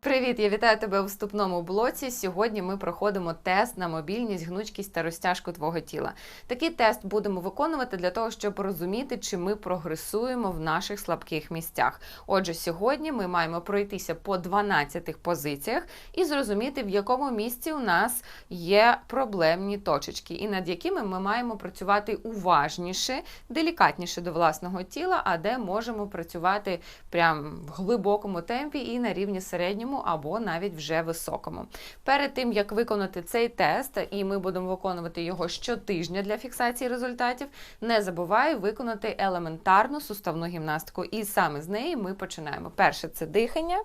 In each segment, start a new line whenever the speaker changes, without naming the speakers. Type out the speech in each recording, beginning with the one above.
Привіт, я вітаю тебе у вступному блоці. Сьогодні ми проходимо тест на мобільність, гнучкість та розтяжку твого тіла. Такий тест будемо виконувати для того, щоб розуміти, чи ми прогресуємо в наших слабких місцях. Отже, сьогодні ми маємо пройтися по 12 позиціях і зрозуміти, в якому місці у нас є проблемні точечки, і над якими ми маємо працювати уважніше, делікатніше до власного тіла, а де можемо працювати прям в глибокому темпі і на рівні середньому або навіть вже високому. Перед тим як виконати цей тест, і ми будемо виконувати його щотижня для фіксації результатів, не забувай виконати елементарну суставну гімнастику. І саме з неї ми починаємо. Перше це дихання,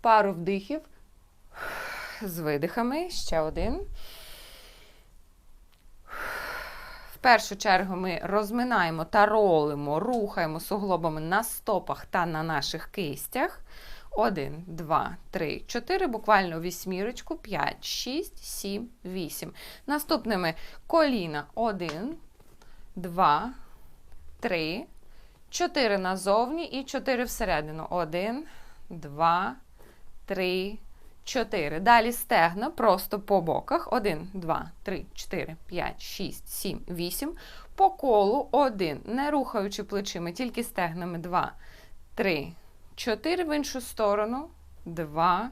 пару вдихів з видихами. Ще один. В першу чергу ми розминаємо та ролимо, рухаємо суглобами на стопах та на наших кистях. Один, два, три, чотири. Буквально вісьмірочку. П'ять, шість, сім, вісім. Наступними коліна. Один, два, три, чотири назовні і чотири всередину. Один, два, три, чотири. Далі стегна просто по боках. Один, два, три, чотири, п'ять, шість, сім, вісім. По колу один. Не рухаючи плечима, тільки стегнами. Два, три. 4 в іншу сторону. 2,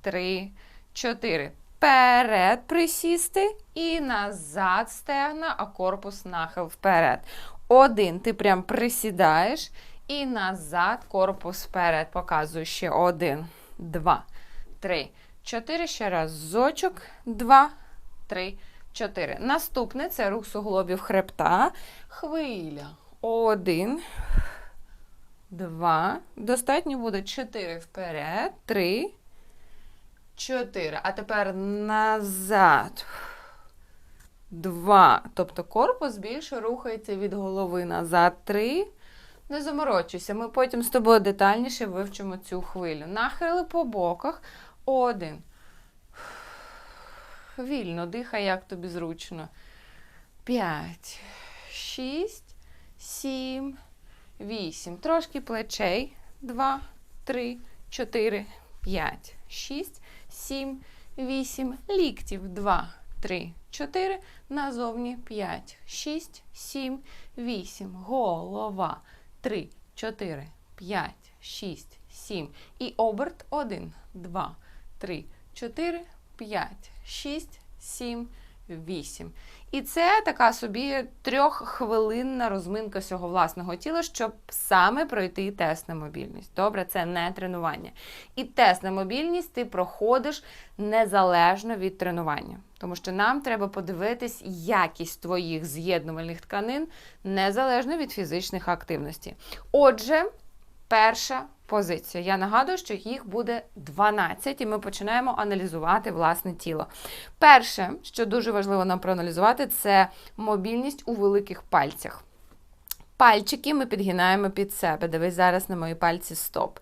3, 4. Перед присісти і назад стегна, а корпус нахил вперед. Один. Ти прям присідаєш і назад корпус вперед. Показую ще один, два, три, чотири. Ще раз зочок. Два, три, чотири. Наступне це рух суглобів хребта. Хвиля. Один два. Достатньо буде чотири вперед. Три. Чотири. А тепер назад. Два. Тобто корпус більше рухається від голови назад. Три. Не заморочуйся. Ми потім з тобою детальніше вивчимо цю хвилю. Нахили по боках. Один. Вільно дихай, як тобі зручно. П'ять. Шість. Сім. 8. Трошки плечей. 2, 3, 4, 5, 6, 7, 8. Ліктів. 2, 3, 4. Назовні 5, 6, 7, 8. Голова. 3, 4, 5, 6, 7. І оберт 1, 2, 3, 4, 5, 6, 7, 8. І це така собі трьоххвилинна розминка свого власного тіла, щоб саме пройти тест на мобільність. Добре, це не тренування. І тест на мобільність ти проходиш незалежно від тренування. Тому що нам треба подивитись якість твоїх з'єднувальних тканин незалежно від фізичних активностей. Отже, перша позиція. Я нагадую, що їх буде 12, і ми починаємо аналізувати власне тіло. Перше, що дуже важливо нам проаналізувати, це мобільність у великих пальцях. Пальчики ми підгинаємо під себе. Дивись зараз на мої пальці стоп.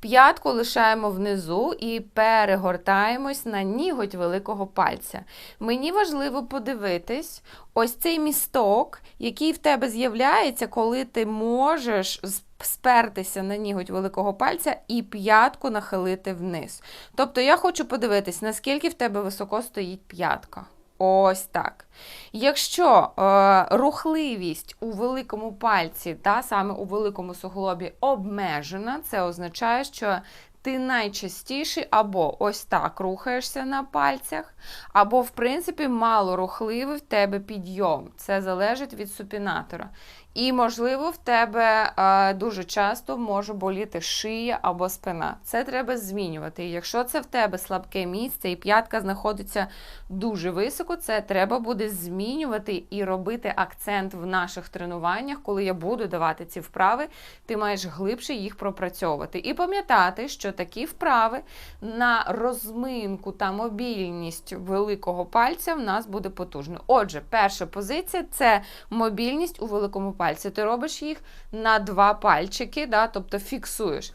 П'ятку лишаємо внизу і перегортаємось на ніготь великого пальця. Мені важливо подивитись ось цей місток, який в тебе з'являється, коли ти можеш спертися на ніготь великого пальця і п'ятку нахилити вниз. Тобто я хочу подивитись, наскільки в тебе високо стоїть п'ятка. Ось так. Якщо е, рухливість у великому пальці, та саме у великому суглобі, обмежена, це означає, що ти найчастіше або ось так рухаєшся на пальцях, або, в принципі, мало рухливий в тебе підйом. Це залежить від супінатора. І, можливо, в тебе а, дуже часто може боліти шия або спина. Це треба змінювати. І якщо це в тебе слабке місце і п'ятка знаходиться дуже високо, це треба буде змінювати і робити акцент в наших тренуваннях, коли я буду давати ці вправи, ти маєш глибше їх пропрацьовувати. І пам'ятати, що такі вправи на розминку та мобільність великого пальця в нас буде потужно. Отже, перша позиція це мобільність у великому пальці пальці. Ти робиш їх на два пальчики, да, тобто фіксуєш.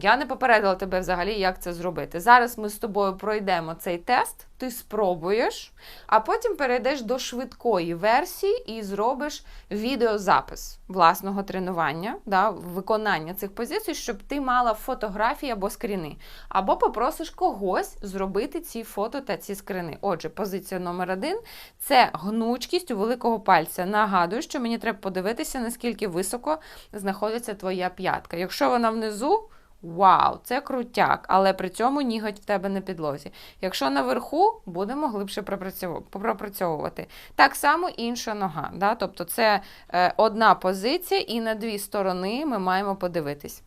Я не попередила тебе взагалі, як це зробити. Зараз ми з тобою пройдемо цей тест. Ти спробуєш, а потім перейдеш до швидкої версії і зробиш відеозапис власного тренування, да, виконання цих позицій, щоб ти мала фотографії або скріни. Або попросиш когось зробити ці фото та ці скрини. Отже, позиція номер один це гнучкість у великого пальця. Нагадую, що мені треба подивитися, наскільки високо знаходиться твоя п'ятка. Якщо вона внизу. Вау, це крутяк, але при цьому ніготь в тебе на підлозі. Якщо наверху, будемо глибше пропрацьовувати. Так само інша нога. Да? Тобто це е, одна позиція, і на дві сторони ми маємо подивитись.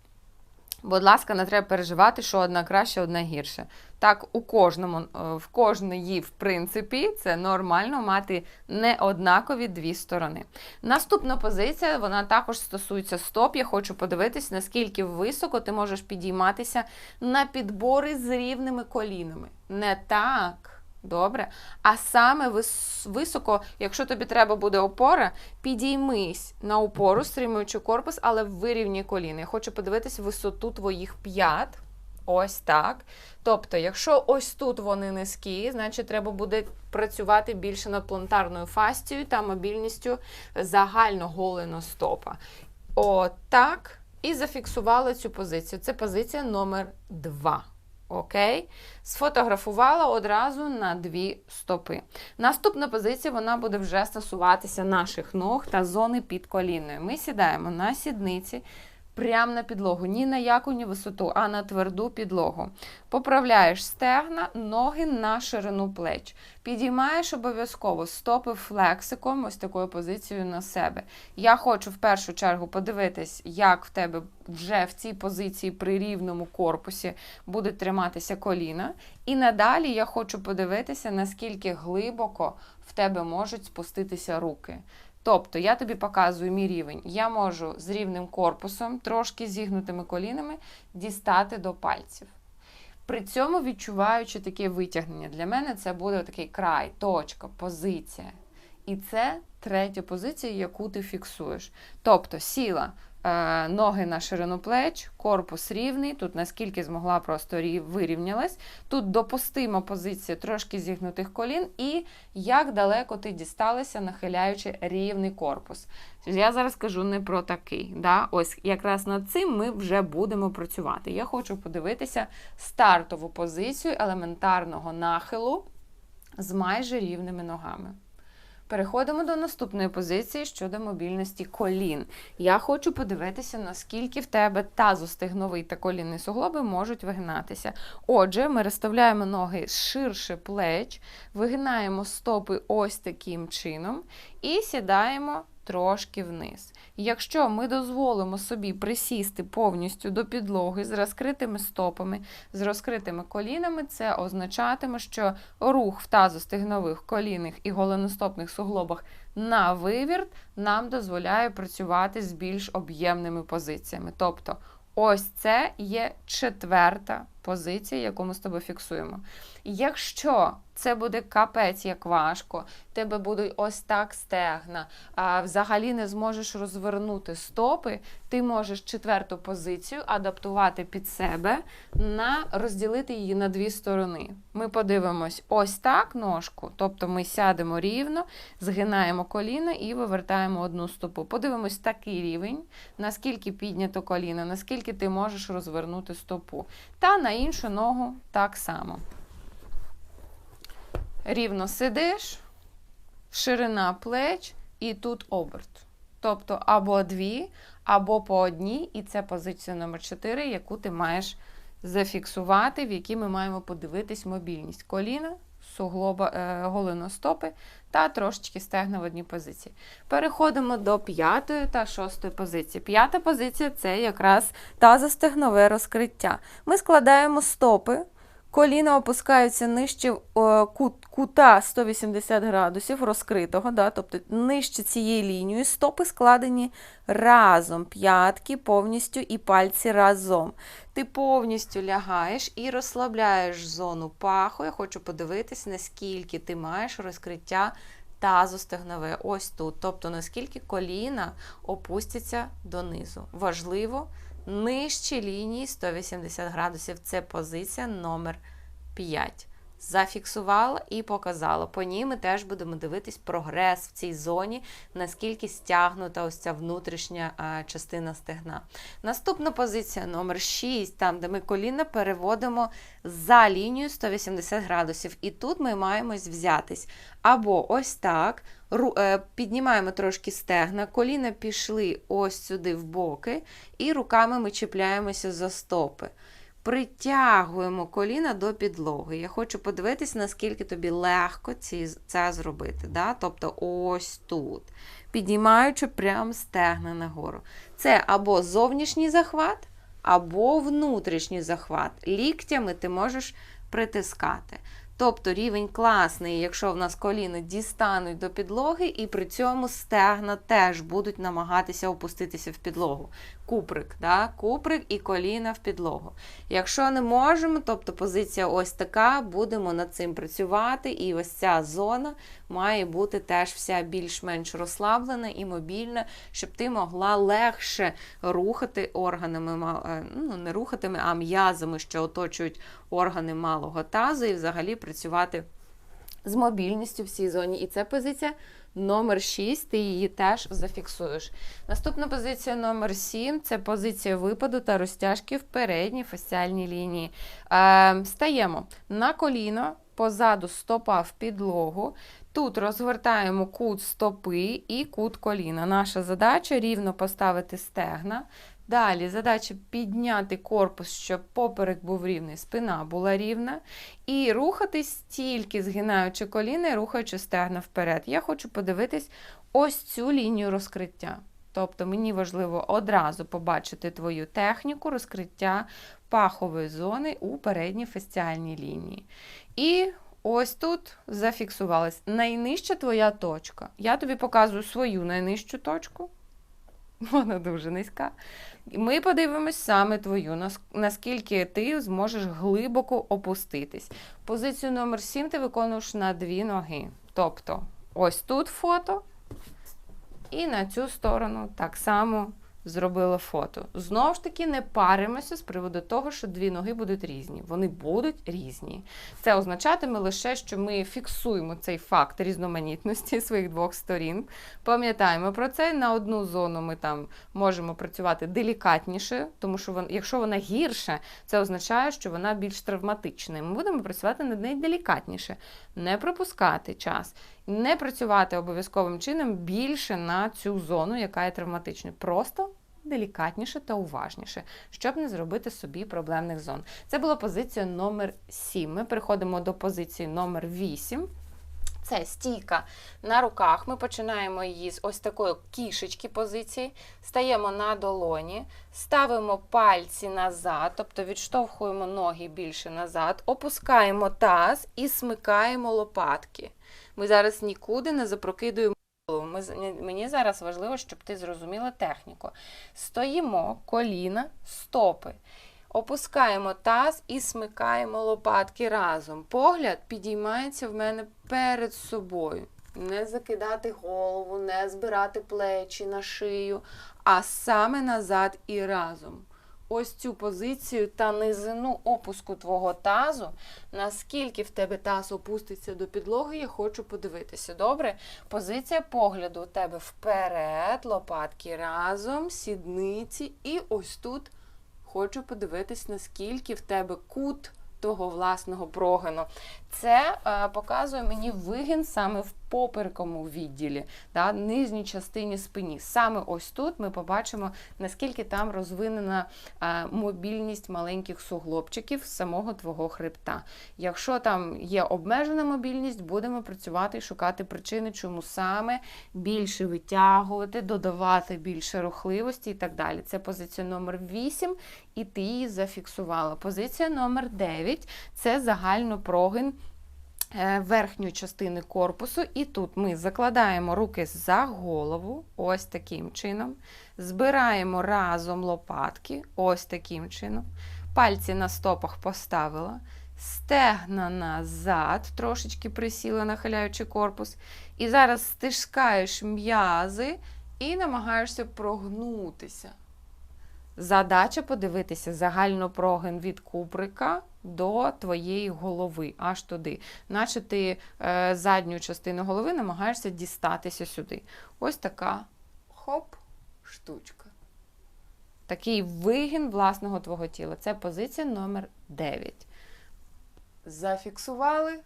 Будь ласка, не треба переживати, що одна краще, одна гірше. Так, у кожному, е, в кожної, в принципі, це нормально мати неоднакові дві сторони. Наступна позиція, вона також стосується стоп. Я хочу подивитись, наскільки високо ти можеш підійматися на підбори з рівними колінами. Не так. Добре. А саме високо, якщо тобі треба буде опора, підіймись на опору, стримуючи корпус, але вирівнюй коліни. Я хочу подивитись висоту твоїх п'ят. Ось так. Тобто, якщо ось тут вони низькі, значить треба буде працювати більше над плантарною фастією та мобільністю загально голеностопа. Отак. І зафіксували цю позицію. Це позиція номер 2. Окей? Сфотографувала одразу на дві стопи. Наступна позиція вона буде вже стосуватися наших ног та зони під коліною. Ми сідаємо на сідниці, прямо на підлогу. Ні на яку ні висоту, а на тверду підлогу. Поправляєш стегна, ноги на ширину плеч. Підіймаєш обов'язково стопи флексиком, ось такою позицією на себе. Я хочу в першу чергу подивитись, як в тебе вже в цій позиції при рівному корпусі буде триматися коліна. І надалі я хочу подивитися, наскільки глибоко в тебе можуть спуститися руки. Тобто я тобі показую мій рівень. Я можу з рівним корпусом, трошки зігнутими колінами, дістати до пальців. При цьому відчуваючи таке витягнення, для мене це буде такий край, точка, позиція. І це третя позиція, яку ти фіксуєш. Тобто сіла ноги на ширину плеч, корпус рівний. Тут наскільки змогла, просто вирівнялась. Тут допустима позиція трошки зігнутих колін, і як далеко ти дісталася, нахиляючи рівний корпус. Я зараз кажу не про такий. Да? Ось якраз над цим ми вже будемо працювати. Я хочу подивитися стартову позицію елементарного нахилу з майже рівними ногами. Переходимо до наступної позиції щодо мобільності колін. Я хочу подивитися, наскільки в тебе тазостигновий та колінний суглоби можуть вигинатися. Отже, ми розставляємо ноги ширше плеч, вигинаємо стопи ось таким чином і сідаємо трошки вниз. Якщо ми дозволимо собі присісти повністю до підлоги з розкритими стопами, з розкритими колінами, це означатиме, що рух в тазостигнових, колінних і голеностопних суглобах на вивірт нам дозволяє працювати з більш об'ємними позиціями. Тобто, ось це є четверта позиція, яку ми з тобою фіксуємо. Якщо це буде капець як важко, тебе будуть ось так стегна, а взагалі не зможеш розвернути стопи, ти можеш четверту позицію адаптувати під себе, на розділити її на дві сторони. Ми подивимось ось так ножку, тобто ми сядемо рівно, згинаємо коліна і вивертаємо одну стопу. Подивимось такий рівень, наскільки піднято коліно, наскільки ти можеш розвернути стопу. Та на іншу ногу так само. Рівно сидиш, ширина плеч і тут оберт. Тобто або дві, або по одній, і це позиція номер 4 яку ти маєш зафіксувати, в якій ми маємо подивитись мобільність коліна, суглоба, е, голеностопи та трошечки стегна в одній позиції. Переходимо до п'ятої та шостої позиції. П'ята позиція це якраз тазостегнове розкриття. Ми складаємо стопи. Коліна опускаються нижче кута 180 градусів розкритого, да, тобто нижче цієї лінії стопи складені разом, п'ятки повністю і пальці разом. Ти повністю лягаєш і розслабляєш зону паху. Я хочу подивитися, наскільки ти маєш розкриття тазостегнове, ось тут. Тобто, наскільки коліна опустяться донизу. Важливо. Нижчі лінії 180 градусів це позиція номер 5. Зафіксувала і показала. По ній ми теж будемо дивитись прогрес в цій зоні, наскільки стягнута ось ця внутрішня частина стегна. Наступна позиція номер 6, там, де ми коліна переводимо за лінію 180 градусів. І тут ми маємось взятись. Або ось так. е, Піднімаємо трошки стегна, коліна пішли ось сюди в боки, і руками ми чіпляємося за стопи. Притягуємо коліна до підлоги. Я хочу подивитись, наскільки тобі легко ці, це зробити. Да? Тобто ось тут. Піднімаючи прям стегна нагору. Це або зовнішній захват, або внутрішній захват. Ліктями ти можеш притискати. Тобто рівень класний, якщо в нас коліна дістануть до підлоги, і при цьому стегна теж будуть намагатися опуститися в підлогу. Куприк, да? куприк і коліна в підлогу. Якщо не можемо, тобто позиція ось така, будемо над цим працювати, і ось ця зона має бути теж вся більш-менш розслаблена і мобільна, щоб ти могла легше рухати органами, е, ну не рухатими, а м'язами, що оточують органи малого тазу, і взагалі працювати з мобільністю в цій зоні. І це позиція номер 6, ти її теж зафіксуєш. Наступна позиція номер 7 це позиція випаду та розтяжки в передній фасціальній лінії. Е, стаємо на коліно, позаду стопа в підлогу. Тут розгортаємо кут стопи і кут коліна. Наша задача рівно поставити стегна. Далі задача підняти корпус, щоб поперек був рівний, спина була рівна. І рухатись тільки згинаючи коліна і рухаючи стегна вперед. Я хочу подивитись ось цю лінію розкриття. Тобто мені важливо одразу побачити твою техніку розкриття пахової зони у передній фасціальній лінії. І ось тут зафіксувалась найнижча твоя точка. Я тобі показую свою найнижчу точку. Вона дуже низька. Ми подивимось саме твою, наскільки ти зможеш глибоко опуститись. Позицію номер 7 ти виконуєш на дві ноги. Тобто, ось тут фото, і на цю сторону так само зробила фото. Знову ж таки, не паримося з приводу того, що дві ноги будуть різні. Вони будуть різні. Це означатиме лише, що ми фіксуємо цей факт різноманітності своїх двох сторін. Пам'ятаємо про це. На одну зону ми там можемо працювати делікатніше, тому що вон, якщо вона гірша, це означає, що вона більш травматична. Ми будемо працювати над нею делікатніше, не пропускати час, не працювати обов'язковим чином більше на цю зону, яка є травматичною. Просто делікатніше та уважніше, щоб не зробити собі проблемних зон. Це була позиція номер 7. Ми переходимо до позиції номер 8. Це стійка на руках. Ми починаємо її з ось такої кішечки позиції, стаємо на долоні, ставимо пальці назад, тобто відштовхуємо ноги більше назад, опускаємо таз і смикаємо лопатки. Ми зараз нікуди не запрокидуємо голову. Мені зараз важливо, щоб ти зрозуміла техніку. Стоїмо, коліна, стопи. Опускаємо таз і смикаємо лопатки разом. Погляд підіймається в мене перед собою. Не закидати голову, не збирати плечі на шию, а саме назад і разом. Ось цю позицію та низину опуску твого тазу, наскільки в тебе таз опуститься до підлоги, я хочу подивитися. Добре? Позиція погляду у тебе вперед, лопатки разом, сідниці, і ось тут хочу подивитись, наскільки в тебе кут того власного прогину. Це е, показує мені вигін саме в поперековому відділі, да, нижній частині спині. Саме ось тут ми побачимо, наскільки там розвинена е, мобільність маленьких суглобчиків самого твого хребта. Якщо там є обмежена мобільність, будемо працювати і шукати причини, чому саме більше витягувати, додавати більше рухливості і так далі. Це позиція номер 8, і ти її зафіксувала. Позиція номер 9 це загально прогин е, верхньої частини корпусу. І тут ми закладаємо руки за голову, ось таким чином. Збираємо разом лопатки, ось таким чином. Пальці на стопах поставила. Стегна назад, трошечки присіла, нахиляючи корпус. І зараз стискаєш м'язи і намагаєшся прогнутися. Задача подивитися загально прогин від кубрика до твоєї голови, аж туди. Наче ти е, задню частину голови намагаєшся дістатися сюди. Ось така хоп, штучка. Такий вигін власного твого тіла. Це позиція номер 9. Зафіксували.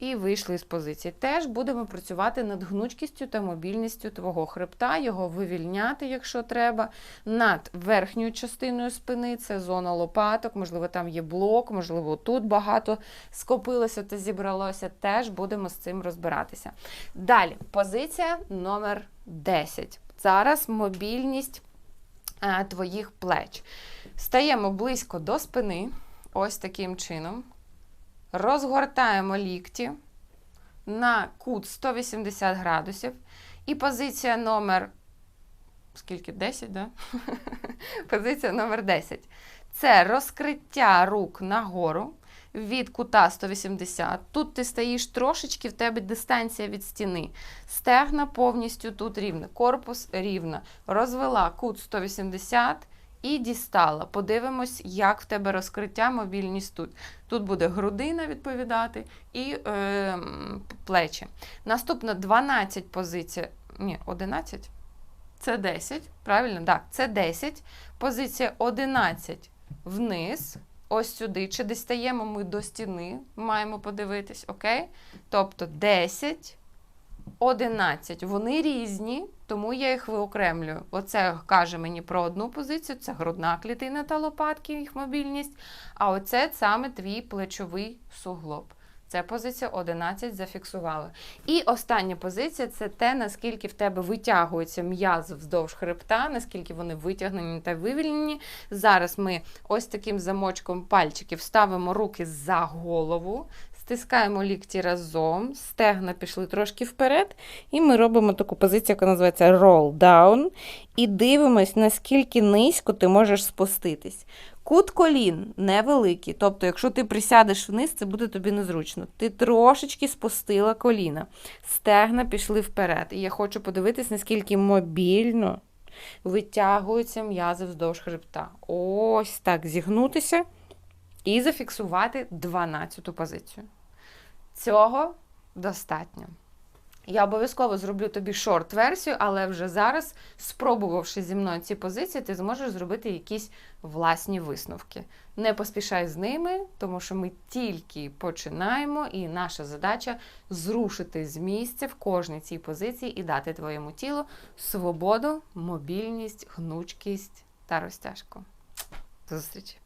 І вийшли з позиції. Теж будемо працювати над гнучкістю та мобільністю твого хребта, його вивільняти, якщо треба, над верхньою частиною спини, це зона лопаток, можливо, там є блок, можливо, тут багато скопилося та зібралося. Теж будемо з цим розбиратися. Далі, позиція номер 10. Зараз мобільність е, твоїх плеч. Стаємо близько до спини, ось таким чином. Розгортаємо лікті на кут 180 градусів. І позиція номер. Скільки? 10, да? позиція номер 10. Це розкриття рук нагору від кута 180. Тут ти стоїш трошечки, в тебе дистанція від стіни. Стегна повністю тут рівна, корпус рівна. Розвела кут 180 і дістала. Подивимось, як в тебе розкриття, мобільність тут. Тут буде грудина відповідати і е, плечі. Наступна 12 позиція. Ні, 11. Це 10. Правильно? Так, це 10. Позиція 11 вниз. Ось сюди. Чи дістаємо ми до стіни? Маємо подивитись, окей? Тобто 10. 11. Вони різні, тому я їх виокремлюю. Оце каже мені про одну позицію: це грудна клітина та лопатки, їх мобільність. А оце саме твій плечовий суглоб. Це позиція 11 зафіксували. І остання позиція це те, наскільки в тебе витягується м'яз вздовж хребта, наскільки вони витягнені та вивільнені. Зараз ми ось таким замочком пальчиків ставимо руки за голову, стискаємо лікті разом, стегна пішли трошки вперед, і ми робимо таку позицію, яка називається roll down, і дивимось, наскільки низько ти можеш спуститись. Кут колін невеликий, тобто, якщо ти присядеш вниз, це буде тобі незручно. Ти трошечки спустила коліна, стегна пішли вперед. І я хочу подивитись, наскільки мобільно витягуються м'язи вздовж хребта. Ось так зігнутися і зафіксувати 12-ту позицію. Цього достатньо. Я обов'язково зроблю тобі шорт-версію, але вже зараз, спробувавши зі мною ці позиції, ти зможеш зробити якісь власні висновки. Не поспішай з ними, тому що ми тільки починаємо, і наша задача зрушити з місця в кожній цій позиції і дати твоєму тілу свободу, мобільність, гнучкість та розтяжку. До зустрічі!